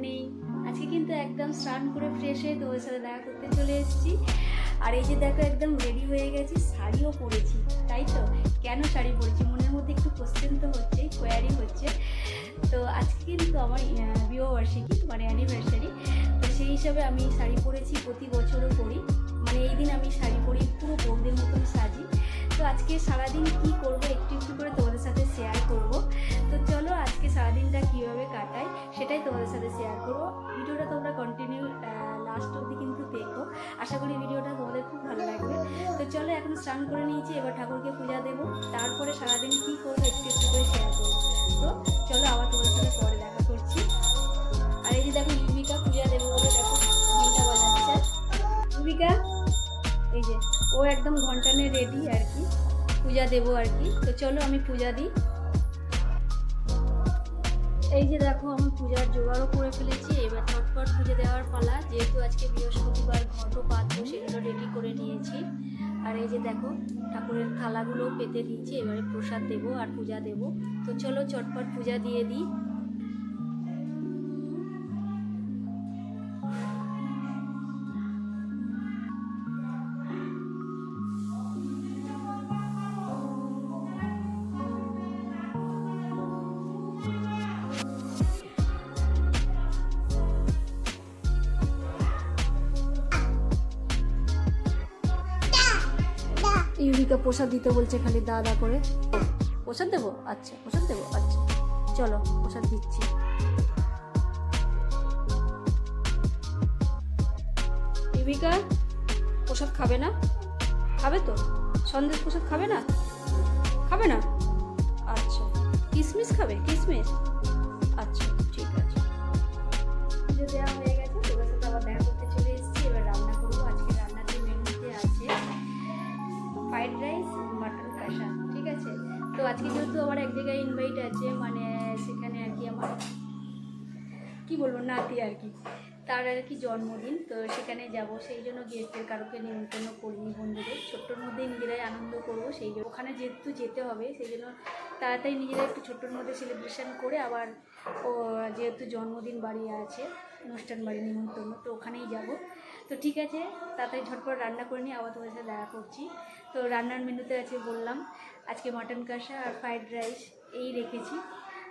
Morning আজকে কিন্তু একদম স্নান করে ফ্রেশ হয়ে তোমার সাথে দেখা করতে চলে এসেছি। আর এই যে দেখো, একদম রেডি হয়ে গেছি, শাড়িও পরেছি, তাই তো? কেন শাড়ি পরেছি? মনের মধ্যে একটু কোশ্চেন তো হচ্ছে কোয়ারি হচ্ছে। তো আজকে কিন্তু আমার বিবাহবার্ষিকী মানে অ্যানিভার্সারি তো সেই হিসাবে আমি শাড়ি পরেছি, প্রতি বছরও পরি। মানে এই দিন আমি শাড়ি পরি, পুরো বৌদের মতন সাজি। তো আজকে সারাদিন কি করব একটু একটু করে তোমাদের সাথে শেয়ার করব। কীভাবে কাটাই সেটাই তোমাদের সাথে শেয়ার করব। ভিডিওটা তোমরা কন্টিনিউ লাস্ট অবধি কিন্তু দেখো। আশা করি ভিডিওটা তোমাদের খুব ভালো লাগবে। তো চলো এখন স্নান করে নিয়েছি, এবার ঠাকুরকে পূজা দেবো। তারপরে সারাদিন কী করব একটু একটু করে শেয়ার করব। তো চলো আবার তোমাদের সাথে পরে দেখা করছি। আর এই যে দেখো ইউবিকা পূজা দেবো বলে দেখো ঘণ্টা বাজাচ্ছে। ইউবিকা এই যে, ও একদম ঘণ্টা নিয়ে রেডি আর কি। পূজা দেবো আর কি। তো চলো আমি পূজা দিই। এই যে দেখো, আমি পূজার জোগাড়ও করে ফেলেছি। এবার চটপট পুজো দেওয়ার পালা। যেহেতু আজকে বৃহস্পতিবার ঘট পাত্র সেগুলো রেডি করে নিয়েছি। আর এই যে দেখো, ঠাকুরের থালাগুলো পেতে দিয়েছি। এবারে প্রসাদ দেবো আর পূজা দেব। তো চলো, চটপট পূজা দিয়ে দিই। ইউরিকা প্রসাদ দিতে বলছে খালি দা দা করে। প্রসাদ দেবো? আচ্ছা প্রসাদ দেবো? আচ্ছা চলো, প্রসাদ দিচ্ছি। ইউবিকা প্রসাদ খাবে না? খাবে তো? সন্দেশ প্রসাদ খাবে না? খাবে না? আচ্ছা কিশমিশ খাবে? কিশমিশ আচ্ছা ঠিক আছে। দেওয়া হয়ে গেছে তোমার সাথে আবার দেখা ফ্রাইড রাইস মাটন কষা ঠিক আছে? তো আজকে যেহেতু আমার এক জায়গায় ইনভাইট আছে মানে সেখানে আর কি আমার কি বলব, নাতি আর কি, তার আর কি জন্মদিন, তো সেখানে যাব, সেই জন্য গেস্টের কারোকে নিমন্ত্রণ করিনি বন্ধুদের, ছোট্টর মধ্যে নিজেরাই আনন্দ করব, সেই জন্য ওখানে যেহেতু যেতে হবে, সেই জন্য তাড়াতাড়ি নিজেরা একটু ছোট্টর মধ্যে সেলিব্রেশন করে আবার ও যেহেতু জন্মদিন বাড়ি আছে, অনুষ্ঠান বাড়ি নিমন্ত্রণ, তো ওখানেই যাব। তো ঠিক আছে, তাড়াতাড়ি ঝটপট রান্না করে নিয়ে আবার তোমার সাথে দেখা করছি। তো রান্নার মেনুতে আছে বললাম, আজকে মাটন কষা আর ফ্রাইড রাইস এই রেখেছি।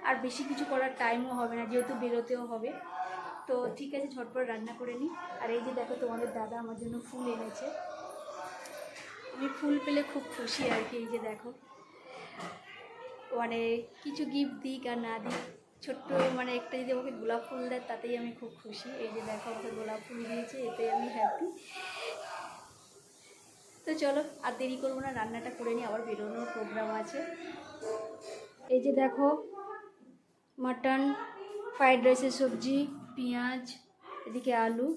আর বেশি কিছু করার টাইমও হবে না, যেহেতু বেরোতেও হবে। তো ঠিক আছে, ঝটপট রান্না করে নিই। আর এই যে দেখো তোমাদের দাদা আমার জন্য ফুল এনেছে। আমি ফুল পেলে খুব খুশি আর কি, এই যে দেখো। মানে কিছু গিফট দিক আর না দিক ছোট্ট মানে একটা যদি আমাকে গোলাপ ফুল দেয়, তাতেই আমি খুব খুশি। এই যে দেখো, আমাকে গোলাপ ফুল দিয়েছে এতে আমি হ্যাপি তো চলো, আর দেরি করব না, রান্নাটা করে নিই, আবার বেরোনোর প্রোগ্রাম আছে। এই যে দেখো মাটন ফ্রাইড রাইসের সবজি, পেঁয়াজ, এদিকে আলু।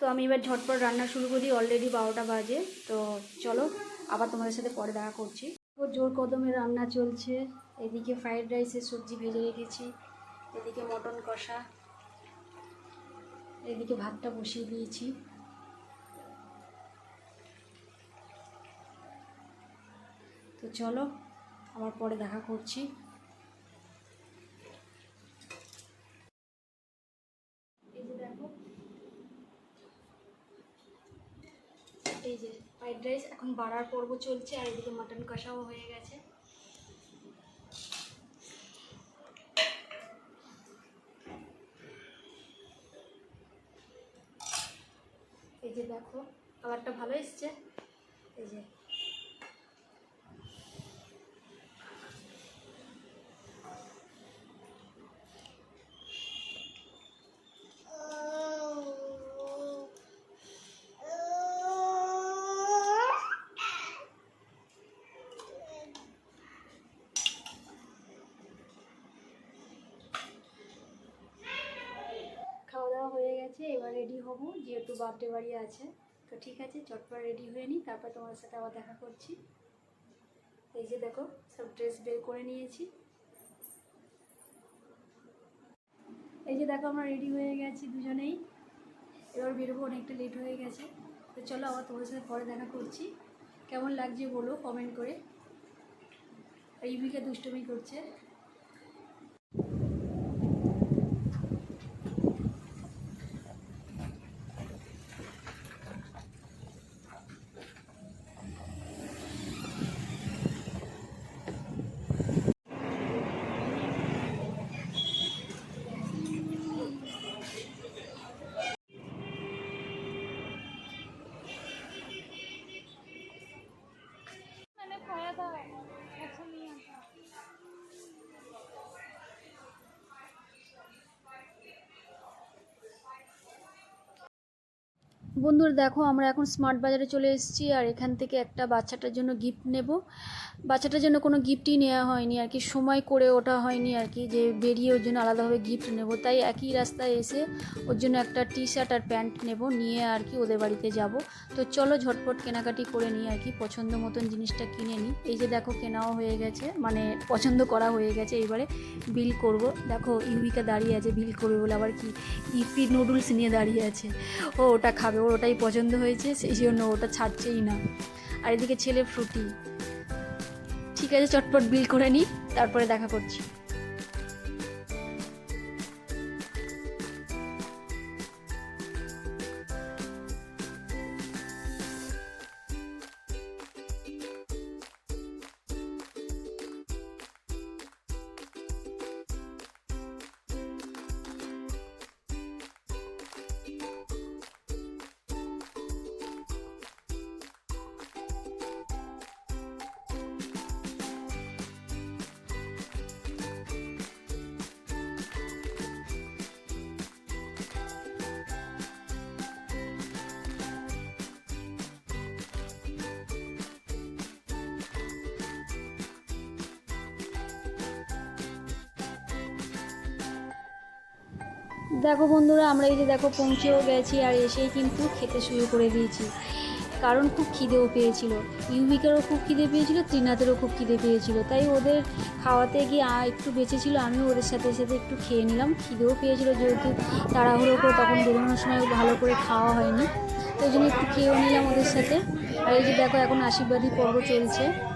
তো আমি এবার ঝটপট রান্না শুরু করি অলরেডি বারোটা বাজে। তো চলো, আবার তোমাদের সাথে পরে দেখা করছি। জোর কদমে রান্না চলছে। এদিকে ফ্রাইড রাইসের সবজি ভেজে রেখেছি, এদিকে মটন কষা, এদিকে ভাতটা বসিয়ে দিয়েছি। তো চলো আমার পরে দেখা করছি। এই যে দেখো, এই যে ফ্রাইড রাইস এখন বাড়ার পর্ব চলছে আর এদিকে মাটন কষাও হয়ে গেছে। যে দেখো কালারটা ভালো এসছে। এই যে খাওয়া দাওয়া হয়ে গেছে এবার রেডি হব, যেহেতু বার্থডে বাড়ি আছে। তো ঠিক আছে, চটপট রেডি হয়ে নিই, তারপর তোমার সাথে আবার দেখা করছি। এই যে দেখো, সব ড্রেস বের করে নিয়েছি। এই যে দেখো, আমরা রেডি হয়ে গেছি দুজনেই। এবার বেরোবো, অনেকটা লেট হয়ে গেছে। তো চলো আবার তোমার সাথে পরে দেখা করছি। কেমন লাগছে বলো কমেন্ট করে। ইউবিকা দুষ্টুমি করছে। বন্ধুরা দেখো, আমরা এখন স্মার্ট বাজারে চলে এসেছি আর এখান থেকে একটা বাচ্চাটার জন্য গিফট নেব। বাচ্চাটার জন্য কোনো গিফটই নেওয়া হয়নি, আর কি সময় করে ওঠা হয়নি, আর কি যে বেরিয়ে ওর জন্য আলাদাভাবে গিফট নেব। তাই একই রাস্তায় এসে ওর জন্য একটা টি শার্ট আর প্যান্ট নেব, নিয়ে আর কি ওদের বাড়িতে যাব। তো চলো ঝটপট কেনাকাটি করে নিই, আর কি পছন্দ মতন জিনিসটা কিনে নিই। এই যে দেখো, কেনাও হয়ে গেছে মানে পছন্দ করা হয়ে গেছে। এবারে বিল করব। দেখো, ইউবিকা দাঁড়িয়ে আছে বিল করবে বলে আবার কি ইপি নুডলস নিয়ে দাঁড়িয়ে আছে। ও, ওটা খাবে। ওর ওটাই পছন্দ হয়েছে, সেই জন্য ওটা ছাড়ছেই না। আর এদিকে ছেলে ফ্রুটি ঠিক আছে, চটপট বিল করে নিই তারপরে দেখা করছি। দেখো বন্ধুরা, আমরা এই যে দেখো পৌঁছেও গেছি আর এসেই কিন্তু খেতে শুরু করে দিয়েছি। কারণ খুব খিদেও পেয়েছিল। ইউবিকেরও খুব খিদে পেয়েছিল, ত্রিনাথেরও খুব খিদে পেয়েছিল। তাই ওদের খাওয়াতে গিয়ে একটু বেঁচেছিল আমিও ওদের সাথে সাথে একটু খেয়ে নিলাম। খিদেও পেয়েছিল যেহেতু তাড়াহুড়ো করে তখন বেরোনোর সময় ভালো করে খাওয়া হয়নি। ওই জন্য একটু খেয়েও নিলাম ওদের সাথে। আর এই যে দেখো এখন আশীর্বাদী পর্ব চলছে।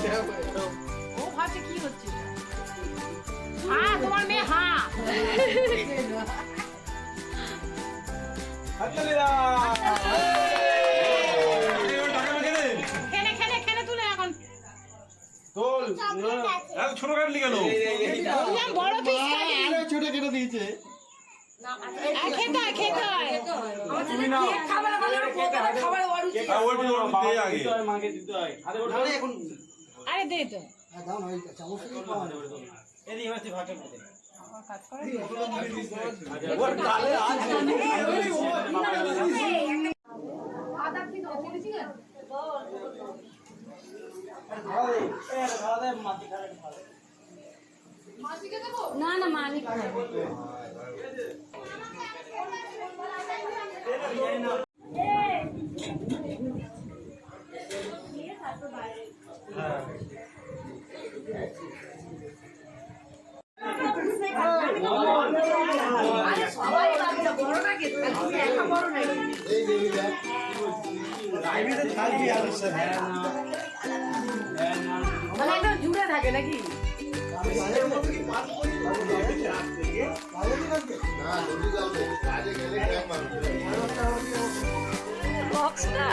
ও ভাবছে কি হচ্ছে হ্যাঁ তোমার মেয়ে হ্যাঁ খেলে খেলে খেলে তুলে এখন ছোট কাটলি কেন বড় ছোট কেটে দিয়েছে আর খেতে হয় হয় আর দে তো। আছে না না মা আমি মানে এটা জুড়ে থাকে নাকি বক্সটা